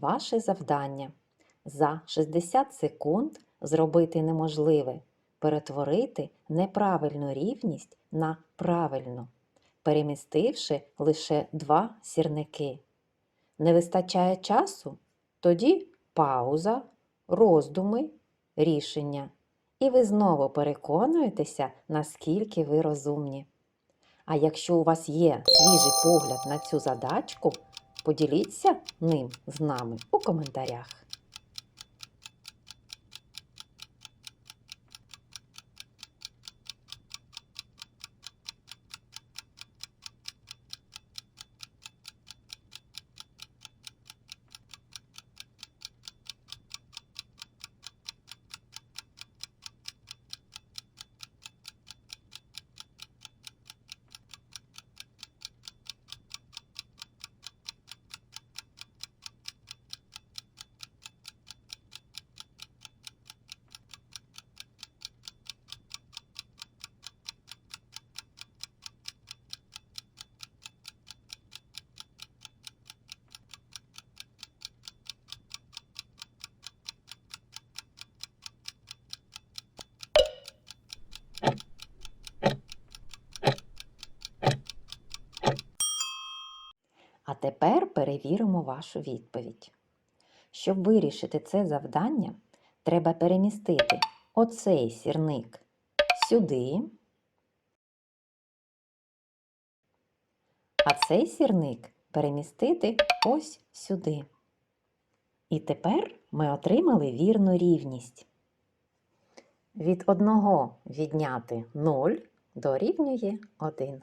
ваше завдання за 60 секунд зробити неможливе, перетворити неправильну рівність на правильну, перемістивши лише два сірники. Не вистачає часу? Тоді пауза, роздуми, рішення. І ви знову переконуєтеся, наскільки ви розумні. А якщо у вас є свіжий погляд на цю задачку, поділіться ним з нами у коментарях. А тепер перевіримо вашу відповідь. Щоб вирішити це завдання, треба перемістити оцей сірник сюди, а цей сірник перемістити ось сюди. І тепер ми отримали вірну рівність. Від 1 відняти 0 дорівнює 1.